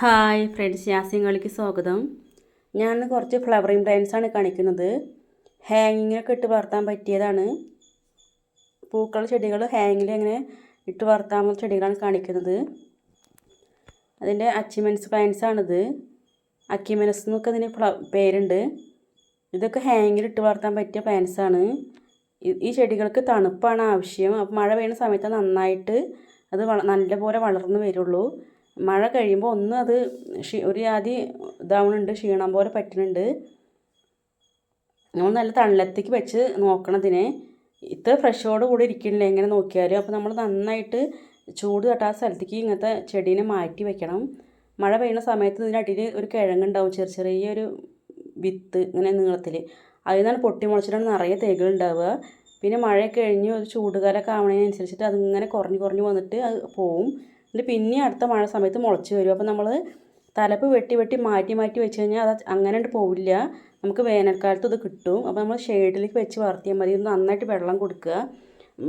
Hi friends യാസിങ്ങളിക്ക് സ്വാഗതം. ഞാൻ കുറച്ച് ഫ്ലവറിങ് പ്ലാൻസ് ആണ് കാണിക്കുന്നത്. ഹാങ്ങിങ്ങിലൊക്കെ ഇട്ട് വളർത്താൻ പറ്റിയതാണ്. പൂക്കൾ ചെടികൾ ഹാങ്ങിൽ അങ്ങനെ ഇട്ട് വളർത്താവുന്ന ചെടികളാണ് കാണിക്കുന്നത്. അതിന്റെ അച്ചിമെൻസ് പ്ലാന്റ്സ് ആണിത്. അക്കിമെനസ് എന്നൊക്കെ അതിന് ഫ്ല പേരുണ്ട്. ഇതൊക്കെ ഹാങ്ങിൽ ഇട്ട് വളർത്താൻ പറ്റിയ ഈ- ഈ ചെടികൾക്ക് തണുപ്പാണ് ആവശ്യം. അപ്പോൾ മഴ പെയ്യുന്ന സമയത്ത് നന്നായിട്ട് അത് വള നല്ലപോലെ വളർന്നു വരുള്ളൂ. മഴ കഴിയുമ്പോൾ ഒന്ന് അത് ക്ഷീ ഒരു ജാതി ഇതാവുന്നുണ്ട് ക്ഷീണം പോലെ പറ്റുന്നുണ്ട് നമ്മൾ നല്ല തണലത്തേക്ക് വെച്ച് നോക്കണതിനെ ഇത്ര ഫ്രഷോട് കൂടി ഇരിക്കണില്ല എങ്ങനെ നോക്കിയാലും? അപ്പോൾ നമ്മൾ നന്നായിട്ട് ചൂട് തട്ടാത്ത സ്ഥലത്തേക്ക് ഇങ്ങനത്തെ ചെടീനെ മാറ്റി വെക്കണം. മഴ പെയ്യുന്ന സമയത്ത് ഇതിനടിയിൽ ഒരു കിഴങ്ങുണ്ടാവും ചെറിയ ചെറിയൊരു വിത്ത് ഇങ്ങനെ നീളത്തിൽ അതിൽ നിന്നാണ് പൊട്ടി മുളച്ചിട്ടാണ് നിറയെ തേകളുണ്ടാവുക പിന്നെ മഴയൊക്കെ കഴിഞ്ഞ് ഒരു ചൂടുകാലമൊക്കെ ആവണതിനനുസരിച്ചിട്ട് അതിങ്ങനെ കുറഞ്ഞ് കുറഞ്ഞ് വന്നിട്ട് അത് പോവും. എന്നിട്ട് പിന്നെ അടുത്ത മഴ സമയത്ത് മുളച്ച് വരും. അപ്പോൾ നമ്മൾ തലപ്പ് വെട്ടി വെട്ടി മാറ്റി മാറ്റി വെച്ച് കഴിഞ്ഞാൽ അത് അങ്ങനെ പോവില്ല. നമുക്ക് വേനൽക്കാലത്ത് ഇത് കിട്ടും. അപ്പോൾ നമ്മൾ ഷെയ്ഡിലേക്ക് വെച്ച് വളർത്തിയാൽ മതി. നന്നായിട്ട് വെള്ളം കൊടുക്കുക.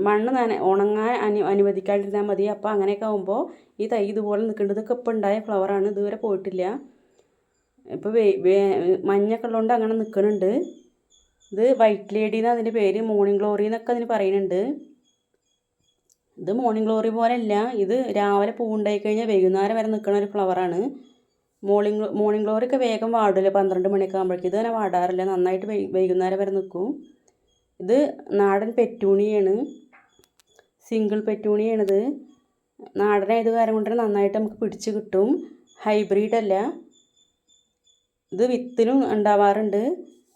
മണ്ണ് നന ഉണങ്ങാൻ അനു അനുവദിക്കാണ്ടിരുന്നാൽ മതി. അപ്പോൾ അങ്ങനെയൊക്കെ ആകുമ്പോൾ ഈ തൈ ഇതുപോലെ നിൽക്കേണ്ടത് ഇതൊക്കെ ഇപ്പോൾ ഉണ്ടായ ഫ്ലവറാണ് ഇതുവരെ പോയിട്ടില്ല. ഇപ്പോൾ വേ വേ മഞ്ഞൊക്കെ ഉള്ളതുകൊണ്ട് അങ്ങനെ നിൽക്കുന്നുണ്ട് ഇത് വൈറ്റ് ലേഡി എന്നാണ് അതിന്റെ പേര്. മോർണിംഗ് ഗ്ലോറി എന്നൊക്കെ അതിന് പറയുന്നുണ്ട്. ഇത് മോർണിംഗ് ഗ്ലോറി പോലെയല്ല ഇത് രാവിലെ പൂവുണ്ടായി കഴിഞ്ഞാൽ വൈകുന്നേരം വരെ നിൽക്കുന്ന ഒരു ഫ്ലവറാണ് മോർണിംഗ് മോർണിംഗ് ഗ്ലോറി ഒക്കെ വേഗം വാടില്ല പന്ത്രണ്ട് മണിയൊക്കെ ആകുമ്പോഴേക്കും ഇത് തന്നെ വാടാറില്ല. നന്നായിട്ട് വൈകുന്നേരം വരെ നിൽക്കും ഇത് നാടൻ പെറ്റൂണിയാണ്. സിംഗിൾ പെറ്റൂണിയാണിത് നാടനായത് കാരണം കൊണ്ട് നന്നായിട്ട് നമുക്ക് പിടിച്ച് കിട്ടും. ഹൈബ്രിഡ് അല്ല. ഇത് വിത്തിനും ഉണ്ടാവാറുണ്ട്.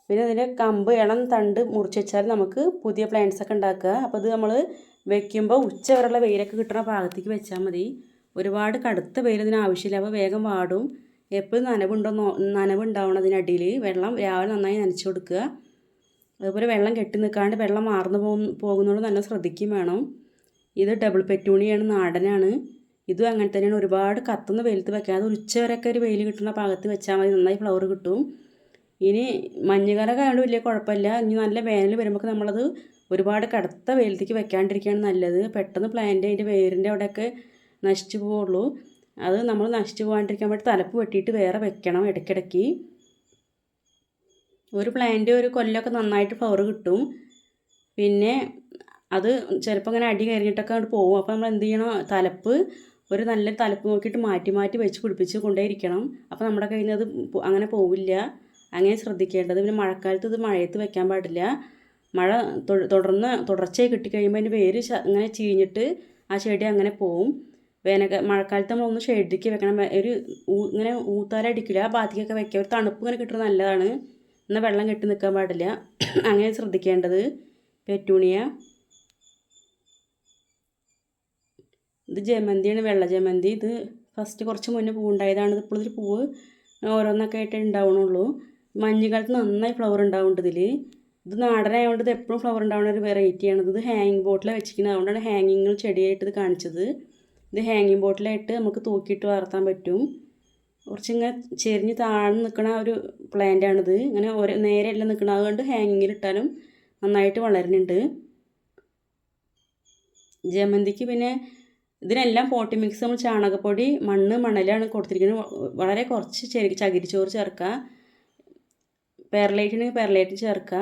പിന്നെ ഇതിന്റെ കമ്പ് ഇളം തണ്ട് മുറിച്ച് വെച്ചാൽ നമുക്ക് പുതിയ പ്ലാന്റ്സ് ഒക്കെ ഉണ്ടാക്കുക. അപ്പോൾ ഇത് നമ്മൾ വെക്കുമ്പോൾ ഉച്ച വരെയുള്ള വെയിലൊക്കെ കിട്ടുന്ന ഭാഗത്തേക്ക് വെച്ചാൽ മതി. ഒരുപാട് കടുത്ത വെയിൽ ഇതിന് ആവശ്യമില്ല. അപ്പോൾ വേഗം വാടും. എപ്പോഴും നനവുണ്ടോ നനവുണ്ടാവണം അതിനടിയിൽ വെള്ളം രാവിലെ നന്നായി നനച്ചു കൊടുക്കുക. അതുപോലെ വെള്ളം കെട്ടി നിൽക്കാണ്ട് വെള്ളം മാർന്നു പോകുന്ന പോകുന്നതുകൊണ്ട് നല്ല ശ്രദ്ധിക്കുകയും വേണം. ഇത് ഡബിൾ പെറ്റൂണിയാണ് നാടനാണ്. ഇതും അങ്ങനെ തന്നെയാണ്. ഒരുപാട് കത്തുന്ന വെയിലത്ത് വെക്കാതെ അത് ഉച്ച വരെയൊക്കെ ഒരു വെയിൽ കിട്ടുന്ന ഭാഗത്ത് വെച്ചാൽ മതി. നന്നായി ഫ്ലവർ കിട്ടും. ഇനി മഞ്ഞുകാലം ആയതുകൊണ്ട് വലിയ കുഴപ്പമില്ല. ഇനി നല്ല വേനൽ വരുമ്പോൾ നമ്മളത് ഒരുപാട് കടുത്ത വെയിലത്തേക്ക് വെക്കാണ്ടിരിക്കുകയാണ് നല്ലത്. പെട്ടെന്ന് പ്ലാന്റ് അതിന്റെ വേരിന്റെ അവിടെയൊക്കെ നശിച്ചു പോവുള്ളൂ. അത് നമ്മൾ നശിച്ചു പോകാണ്ടിരിക്കാൻ വേണ്ടി തലപ്പ് വെട്ടിയിട്ട് വേറെ വെക്കണം ഇടയ്ക്കിടയ്ക്ക്. ഒരു പ്ലാന്റ് ഒരു കൊല്ലമൊക്കെ നന്നായിട്ട് ഫ്ലവർ കിട്ടും. പിന്നെ അത് ചിലപ്പോൾ അങ്ങനെ അടി കയറിഞ്ഞിട്ടൊക്കെ അങ്ങോട്ട് പോകും അപ്പോൾ നമ്മൾ എന്ത് ചെയ്യണം? തലപ്പ് ഒരു നല്ല തലപ്പ് നോക്കിയിട്ട് മാറ്റി മാറ്റി വെച്ച് പിടിപ്പിച്ച് കൊണ്ടേയിരിക്കണം. അപ്പോൾ നമ്മുടെ കയ്യിൽ നിന്ന് അത് അങ്ങനെ പോവില്ല. അങ്ങനെ ശ്രദ്ധിക്കേണ്ടത്. പിന്നെ മഴക്കാലത്ത് ഇത് മഴയത്ത് വെക്കാൻ പാടില്ല. മഴ തുടർന്ന് തുടർച്ചയായി കിട്ടിക്കഴിയുമ്പോൾ അതിന്റെ വേര് അങ്ങനെ ചീഞ്ഞിട്ട് ആ ചെടി അങ്ങനെ പോവും. വേന മഴക്കാലത്ത് നമ്മളൊന്ന് ഷെഡിലേക്ക് വെക്കണം. ഒരു ഇങ്ങനെ ഊത്താലടിക്കില്ല ആ ഭാഗത്തേക്കൊക്കെ വെക്കുക ഒരു തണുപ്പ് ഇങ്ങനെ കിട്ടുന്നത് നല്ലതാണ്. എന്നാൽ വെള്ളം കെട്ടി നിൽക്കാൻ പാടില്ല. അങ്ങനെ ശ്രദ്ധിക്കേണ്ടത്. പെറ്റൂണിയ. ഇത് ജമന്തിയാണ് വെള്ള ജമന്തി. ഇത് ഫസ്റ്റ് കുറച്ച് മുന്നേ പൂവുണ്ടായതാണ്. ഇത് ഇപ്പോഴൊരു പൂവ് ഓരോന്നൊക്കെ ആയിട്ട് ഉണ്ടാവണുള്ളൂ. മഞ്ഞുകാലത്ത് നന്നായി ഫ്ലവർ ഉണ്ടാവുന്നുണ്ട് ഇതിൽ ഇത് നാടനായതുകൊണ്ട് ഇത് എപ്പോഴും ഫ്ലവർ ഉണ്ടാവുന്ന ഒരു വെറൈറ്റിയാണ് ഇത് ഹാങ്ങിങ് ബോട്ടിലാണ് വെച്ചിരിക്കുന്നത് അതുകൊണ്ടാണ് ഹാങ്ങിങ് ചെടിയായിട്ട് ഇത് കാണിച്ചത്. ഇത് ഹാങ്ങിങ് ബോട്ടിലായിട്ട് നമുക്ക് തൂക്കിയിട്ട് വളർത്താൻ പറ്റും. കുറച്ചിങ്ങനെ ചെരിഞ്ഞ് താഴ്ന്ന് നിൽക്കുന്ന ഒരു പ്ലാന്റാണിത് ഇങ്ങനെ ഒരേ നേരെയല്ല നിൽക്കുന്നത് അതുകൊണ്ട് ഹാങ്ങിങ്ങിൽ ഇട്ടാലും നന്നായിട്ട് വളരുന്നുണ്ട്. ജമന്തിക്ക് പിന്നെ ഇതിനെല്ലാം പോട്ടി മിക്സ് നമ്മൾ ചാണകപ്പൊടി മണ്ണ് മണലാണ് കൊടുത്തിരിക്കുന്നത്. വളരെ കുറച്ച് ചെരി ചകിരിച്ചോറ് ചേർക്കുക. പെർലൈറ്റിന് പെർലൈറ്റ് ചേർക്കുക.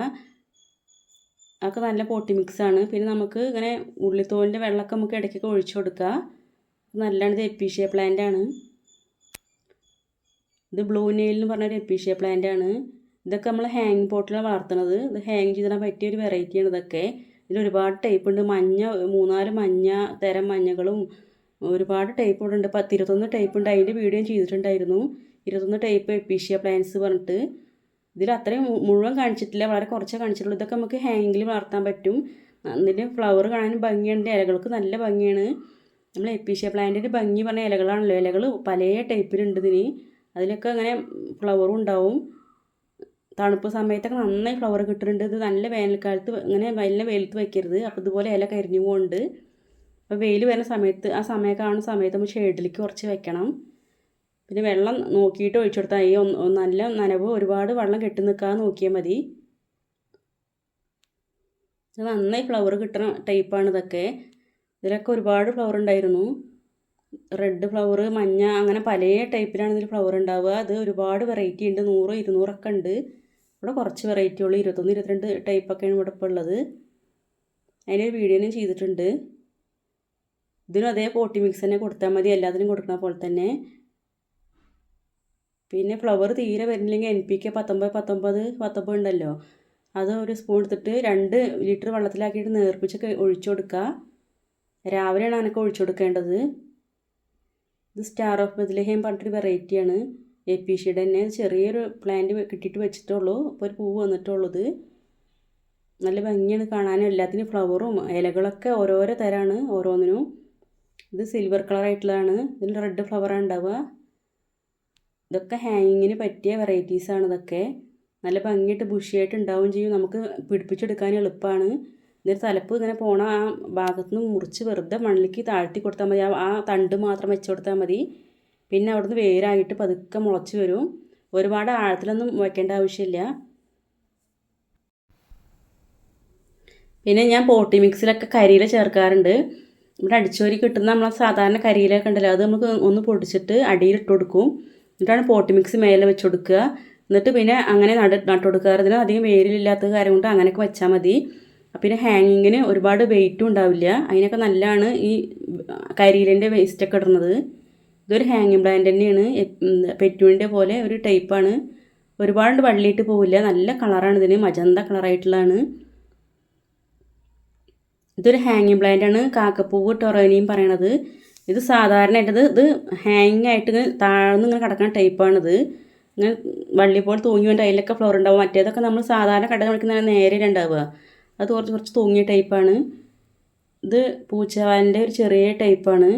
അതൊക്കെ നല്ല പോട്ടി മിക്സാണ് പിന്നെ നമുക്ക് ഇങ്ങനെ ഉള്ളിത്തോലിന്റെ വെള്ളമൊക്കെ നമുക്ക് ഇടയ്ക്കൊക്കെ ഒഴിച്ചു കൊടുക്കുക. നല്ലതാണ് എപ്പീഷ്യ പ്ലാന്റ് ആണ്. ഇത് ബ്ലൂ നെയിൽ എന്ന് പറഞ്ഞൊരു എപ്പീഷ്യ പ്ലാന്റ് ആണ്. ഇതൊക്കെ നമ്മൾ ഹാങ് പോട്ടിലാണ് വളർത്തുന്നത്. ഇത് ഹാങ് ചെയ്തിടാൻ പറ്റിയ ഒരു വെറൈറ്റിയാണ് ഇതൊക്കെ. ഇതിൽ ഒരുപാട് ടൈപ്പ് ഉണ്ട്. മഞ്ഞ മൂന്നാൽ മഞ്ഞ തരം മഞ്ഞകളും ഒരുപാട് ടൈപ്പ് ഇവിടെ ഉണ്ട്. പത്ത് ഇരുപത്തൊന്ന് ടൈപ്പ് ഉണ്ട്. അതിന്റെ വീഡിയോ ചെയ്തിട്ടുണ്ടായിരുന്നു. ഇരുപത്തൊന്ന് ടൈപ്പ് എപ്പീഷ്യ പ്ലാന്റ്സ് പറഞ്ഞിട്ട്. ഇതിൽ അത്രയും മുഴുവൻ കാണിച്ചിട്ടില്ല. വളരെ കുറച്ചേ കാണിച്ചിട്ടുള്ളൂ. ഇതൊക്കെ നമുക്ക് ഹാങ്ങിൽ വളർത്താൻ പറ്റും. അതിന്റെ ഫ്ലവർ കാണാനും ഭംഗിയുണ്ട്. ഇലകൾക്ക് നല്ല ഭംഗിയാണ്. നമ്മൾ എപ്പീഷ്യ പ്ലാന്റിന്റെ ഭംഗി പറഞ്ഞ ഇലകളാണല്ലോ. ഇലകൾ പല ടൈപ്പിലുണ്ട് ഇതിന്. അതിലൊക്കെ അങ്ങനെ ഫ്ലവറും ഉണ്ടാവും. തണുപ്പ് സമയത്തൊക്കെ നന്നായി ഫ്ലവർ കിട്ടുന്നുണ്ട്. ഇത് നല്ല വേനൽക്കാലത്ത് ഇങ്ങനെ നല്ല വെയിലത്ത് വയ്ക്കരുത് അപ്പോൾ ഇതുപോലെ ഇല കരിഞ്ഞു പോകുന്നുണ്ട് അപ്പോൾ വെയിൽ വരുന്ന സമയത്ത് ആ സമയം കാണുന്ന സമയത്ത് നമ്മൾ ഷെയ്ഡിലേക്ക് കുറച്ച് വെക്കണം. പിന്നെ വെള്ളം നോക്കിയിട്ട് ഒഴിച്ചു കൊടുത്താൽ ഈ നല്ല നനവ് ഒരുപാട് വെള്ളം കെട്ടി നിൽക്കാതെ നോക്കിയാൽ മതി. നന്നായി ഫ്ലവർ കിട്ടുന്ന ടൈപ്പാണ് ഇതൊക്കെ. ഇതിലൊക്കെ ഒരുപാട് ഫ്ലവർ ഉണ്ടായിരുന്നു. റെഡ് ഫ്ലവർ മഞ്ഞ അങ്ങനെ പല ടൈപ്പിലാണ് ഇതിൽ ഫ്ലവർ ഉണ്ടാവുക. അത് ഒരുപാട് വെറൈറ്റി ഉണ്ട്. നൂറ് ഇരുന്നൂറൊക്കെ ഉണ്ട്. ഇവിടെ കുറച്ച് വെറൈറ്റി ഉള്ളു. ഇരുപത്തൊന്ന് ഇരുപത്തിരണ്ട് ടൈപ്പൊക്കെയാണ് ഇവിടെ ഇപ്പോൾ ഉള്ളത്. അതിനൊരു വീഡിയോ ഞാൻ ചെയ്തിട്ടുണ്ട്. ഇതിനും അതേ പോട്ടി മിക്സ് തന്നെ കൊടുത്താൽ മതി. എല്ലാത്തിനും കൊടുക്കുന്ന പോലെ തന്നെ. പിന്നെ ഫ്ലവർ തീരെ വരുന്നില്ലെങ്കിൽ എൻ പി കെ പത്തൊമ്പത് പത്തൊമ്പത് പത്തൊമ്പത് ഉണ്ടല്ലോ. അത് ഒരു സ്പൂൺ എടുത്തിട്ട് രണ്ട് ലിറ്റർ വെള്ളത്തിലാക്കിയിട്ട് നേർപ്പിച്ചൊക്കെ ഒഴിച്ചു കൊടുക്കുക. രാവിലെയാണ് അനക്ക് ഒഴിച്ചു കൊടുക്കേണ്ടത്. ഇത് സ്റ്റാർ ഓഫ് ബദ്ലഹേം പറഞ്ഞിട്ടൊരു വെറൈറ്റിയാണ് എ പി ഷിയുടെ തന്നെ. ചെറിയൊരു പ്ലാന്റ് കിട്ടിയിട്ട് വെച്ചിട്ടുള്ളൂ. അപ്പോൾ ഒരു പൂവ് വന്നിട്ടുള്ളത്. നല്ല ഭംഗിയാണ് കാണാനും. എല്ലാത്തിനും ഫ്ലവറും ഇലകളൊക്കെ ഓരോരോ തരമാണ് ഓരോന്നിനും. ഇത് സിൽവർ കളറായിട്ടുള്ളതാണ് ഇതിൽ റെഡ് ഫ്ലവറാണ് ഉണ്ടാവുക. ഇതൊക്കെ ഹാങ്ങിങ്ങിന് പറ്റിയ വെറൈറ്റീസാണ് ഇതൊക്കെ. നല്ല ഭംഗിയായിട്ട് ബുഷിയായിട്ട് ഉണ്ടാവും ചെയ്യും. നമുക്ക് പിടിപ്പിച്ചെടുക്കാൻ എളുപ്പമാണ് എന്നിട്ട് തലപ്പ് ഇങ്ങനെ പോണ ആ ഭാഗത്ത് നിന്ന് മുറിച്ച് വെറുതെ മണ്ണിലേക്ക് താഴ്ത്തി കൊടുത്താൽ മതി. ആ തണ്ട് മാത്രം വെച്ച് കൊടുത്താൽ മതി. പിന്നെ അവിടുന്ന് വേരായിട്ട് പതുക്കെ മുളച്ച് വരും. ഒരുപാട് ആഴത്തിലൊന്നും വയ്ക്കേണ്ട ആവശ്യമില്ല. പിന്നെ ഞാൻ പോട്ടി മിക്സിലൊക്കെ കരിയില ചേർക്കാറുണ്ട്. ഇവിടെ അടിച്ചോരി കിട്ടുന്ന നമ്മളെ സാധാരണ കരിയിലൊക്കെ ഉണ്ടല്ലോ അത് നമുക്ക് ഒന്ന് പൊടിച്ചിട്ട് അടിയിൽ ഇട്ട് കൊടുക്കും. എന്നിട്ടാണ് പോട്ടി മിക്സ് മേലെ വെച്ച് കൊടുക്കുക എന്നിട്ട് പിന്നെ അങ്ങനെ നട നട്ട് കൊടുക്കാറ് ഇതിന് അധികം വേരിലില്ലാത്ത കാര്യം കൊണ്ട് അങ്ങനെയൊക്കെ വെച്ചാൽ മതി. പിന്നെ ഹാങ്ങിങ്ങിന് ഒരുപാട് വെയിറ്റും ഉണ്ടാവില്ല. അതിനൊക്കെ നല്ലതാണ് ഈ കരിയിലിന്റെ വേസ്റ്റൊക്കെ ഇടുന്നത്. ഇതൊരു ഹാങ്ങിങ് പ്ലാന്റ് തന്നെയാണ്. പെറ്റൂണിന്റെ പോലെ ഒരു ടൈപ്പാണ് ഒരുപാട് വള്ളിയിട്ട് പോവില്ല. നല്ല കളറാണ് ഇതിന്. മജന്ത കളറായിട്ടുള്ളതാണ് ഇതൊരു ഹാങ്ങിങ് ആണ്. കാക്കപ്പൂവ് ടൊറോനിയും പറയണത്. ഇത് സാധാരണയായിട്ടത് ഇത് ഹാങ് ആയിട്ട് താഴ്ന്ന് ഇങ്ങനെ കിടക്കുന്ന ടൈപ്പാണിത് ഇങ്ങനെ വള്ളി പോലെ തൂങ്ങി വേണ്ട അതിലൊക്കെ ഫ്ലോർ ഉണ്ടാവും. മറ്റേതൊക്കെ നമ്മൾ സാധാരണ കടയിൽ കളിക്കുന്ന നേരെ ഉണ്ടാവുക. അത് കുറച്ച് കുറച്ച് തൂങ്ങിയ ടൈപ്പാണ് ഇത് പൂച്ചവാലിന്റെ ഒരു ചെറിയ ടൈപ്പാണ്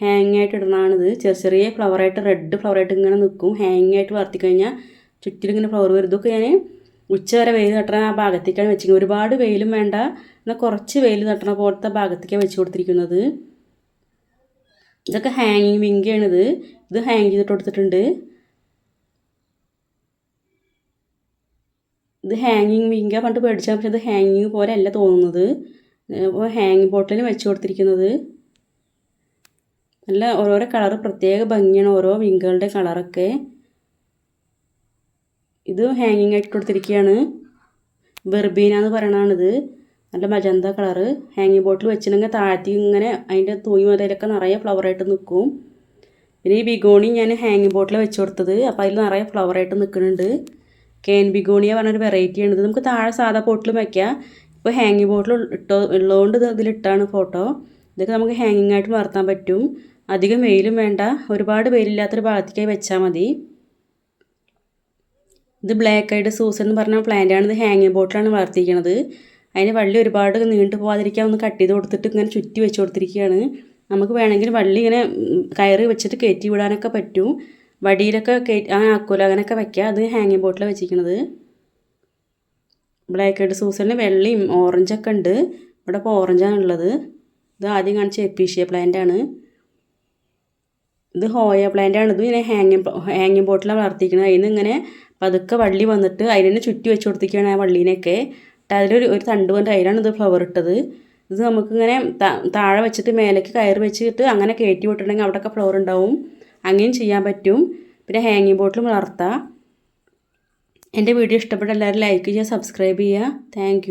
ഹാങ് ആയിട്ട് ഇടുന്നതാണിത്. ചെറിയ ചെറിയ ഫ്ലവറായിട്ട് റെഡ് ഫ്ലവറായിട്ട് ഇങ്ങനെ നിൽക്കും ഹാങ് ആയിട്ട് വളർത്തി കഴിഞ്ഞാൽ ചുറ്റിലും ഇങ്ങനെ ഫ്ലവർ വരും. ഇതൊക്കെ ഞാൻ ഉച്ച വരെ വെയിൽ തട്ടണ ആ ഭാഗത്തേക്കാണ് വെച്ചിരിക്കുന്നത്. ഒരുപാട് വെയിലും വേണ്ട. എന്നാൽ കുറച്ച് വെയിൽ തട്ടണ പോലത്തെ ഭാഗത്തേക്കാണ് വെച്ച് കൊടുത്തിരിക്കുന്നത്. ഇതൊക്കെ ഹാങ്ങിങ് വിങ്കയാണിത്. ഇത് ഹാങ് ചെയ്തിട്ട് കൊടുത്തിട്ടുണ്ട്. ഇത് ഹാങ്ങിങ് വിങ്ക പണ്ട് പേടിച്ചാൽ പക്ഷെ ഇത് ഹാങ്ങിങ് പോലെ അല്ല തോന്നുന്നത്. അപ്പോൾ ഹാങ് ബോട്ടിലിന് വെച്ച് കൊടുത്തിരിക്കുന്നത്. നല്ല ഓരോരോ കളർ പ്രത്യേക ഭംഗിയാണ് ഓരോ വിങ്കുകളുടെ കളറൊക്കെ ഇത് ഹാങ്ങിങ് ആയിട്ട് കൊടുത്തിരിക്കുകയാണ് ബെർബീന എന്ന് പറയണതാണിത്. നല്ല മജന്ത കളറ്. ഹാങ്ങിങ് ബോട്ടിൽ വെച്ചിട്ടുണ്ടെങ്കിൽ താഴ്ത്തി ഇങ്ങനെ അതിന്റെ തൂങ്ങി മുതലൊക്കെ നിറയെ ഫ്ലവറായിട്ട് നിൽക്കും പിന്നെ ഈ ബിഗോണി ഞാൻ ഹാങ്ങിങ് ബോട്ടിൽ വെച്ച് കൊടുത്തത്. അപ്പോൾ അതിൽ നിറയെ ഫ്ലവറായിട്ട് നിൽക്കുന്നുണ്ട് കേൻ ബിഗോണിയ പറഞ്ഞൊരു വെറൈറ്റിയാണ് ഇത് നമുക്ക് താഴെ സാധാ ബോട്ടിൽ വയ്ക്കാം ഇപ്പോൾ ഹാങ്ങിങ് ബോട്ടിൽ ഇട്ടോ ഉള്ളതുകൊണ്ട് ഇത് ഇതിലിട്ടാണ് ഫോട്ടോ ഇതൊക്കെ നമുക്ക് ഹാങ്ങിങ് ആയിട്ട് വളർത്താൻ പറ്റും. അധികം വെയിലും വേണ്ട. ഒരുപാട് വെയിലില്ലാത്തൊരു ഭാഗത്തേക്കായി വെച്ചാൽ മതി. ഇത് ബ്ലാക്ക് ഐഡ് സൂസൻ എന്ന് പറഞ്ഞ പ്ലാന്റാണ് ഇത് ഹാങ്ങിങ് ബോട്ടിലാണ് വളർത്തിയിരിക്കുന്നത് അതിന് വള്ളി ഒരുപാട് നീണ്ടു പോകാതിരിക്കാൻ ഒന്ന് കട്ട് ചെയ്ത് കൊടുത്തിട്ട് ഇങ്ങനെ ചുറ്റി വെച്ച് കൊടുത്തിരിക്കുകയാണ്. നമുക്ക് വേണമെങ്കിൽ വള്ളി ഇങ്ങനെ കയറി വെച്ചിട്ട് കയറ്റി വിടാനൊക്കെ പറ്റും. വടിയിലൊക്കെ കയറ്റി അങ്ങനെ ആക്കൂല അങ്ങനെയൊക്കെ വയ്ക്കുക അത് ഹാങ്ങിങ് ബോട്ടിൽ വെച്ചിരിക്കുന്നത് ബ്ലാക്ക് ഹെഡ് സൂസലിന് വെള്ളയും ഓറഞ്ചൊക്കെ ഉണ്ട്. ഇവിടെ ഇപ്പോൾ ഓറഞ്ചാണ് ഉള്ളത്. ഇത് ആദ്യം കാണിച്ച എപ്പീഷ്യ പ്ലാന്റ് ആണ്. ഇത് ഹോയ പ്ലാന്റ് ആണ്. ഇത് ഇങ്ങനെ ഹാങ്ങിങ് ഹാങ്ങിങ് ബോട്ടിലാണ് വളർത്തിക്കുന്നത് അതിന് ഇങ്ങനെ പതുക്കെ വള്ളി വന്നിട്ട് അതിനെ ചുറ്റി വെച്ച് കൊടുത്തിരിക്കുകയാണ് ആ വള്ളീനെയൊക്കെ. അതിലൊരു ഒരു തണ്ട് കൊണ്ട് അതിലാണ് ഇത് ഫ്ലവർ ഇട്ടത്. ഇത് നമുക്കിങ്ങനെ താഴെ വെച്ചിട്ട് മേലേക്ക് കയറി വെച്ചിട്ട് അങ്ങനെ കയറ്റി വിട്ടിട്ടുണ്ടെങ്കിൽ അവിടെയൊക്കെ ഫ്ലവർ ഉണ്ടാവും. അങ്ങനെയും ചെയ്യാൻ പറ്റും. പിന്നെ ഹാങ്ങിങ് ബോട്ടിൽ വളർത്താം. എന്റെ വീഡിയോ ഇഷ്ടപ്പെട്ട എല്ലാവരും ലൈക്ക് ചെയ്യുക സബ്സ്ക്രൈബ് ചെയ്യുക. താങ്ക്